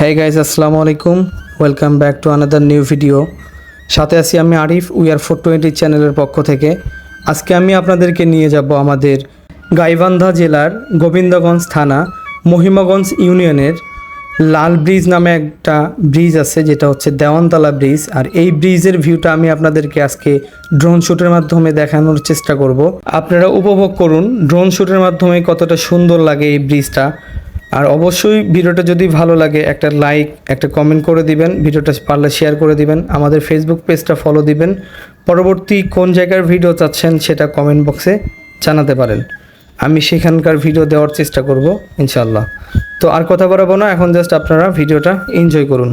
হ্যাঁ গাইজ আসসালামু আলাইকুম welcome back to another new video সাথে আছি আমি Arif we are four twenty চ্যানেলের পক্ষ থেকে। আজকে আমি আপনাদেরকে নিয়ে যাব আমাদের গাইবান্ধা জেলার গোবিন্দগঞ্জ থানা, মহিমাগঞ্জ ইউনিয়নের লাল ব্রিজ নামে একটা ব্রিজ আছে, যেটা হচ্ছে দেওয়ানতলা ব্রিজ। আর এই ব্রিজের ভিউটা আমি আপনাদেরকে আজকে ড্রোন শ্যুটের মাধ্যমে দেখানোর চেষ্টা করব। আপনারা উপভোগ করুন ড্রোন শ্যুটের মাধ্যমে কতটা সুন্দর লাগে এই ব্রিজটা। আর অবশ্যই ভিডিওটা যদি ভালো লাগে, একটা লাইক একটা কমেন্ট করে দিবেন, ভিডিওটা পারলে শেয়ার করে দিবেন, আমাদের ফেসবুক পেজটা ফলো দিবেন। পরবর্তী কোন জায়গার ভিডিও চাচ্ছেন সেটা কমেন্ট বক্সে জানাতে পারেন। আমি সেখানকার ভিডিও দেওয়ার চেষ্টা করব ইনশাল্লাহ তো আর কথা বলাবো না, এখন জাস্ট আপনারা ভিডিওটা এনজয় করুন।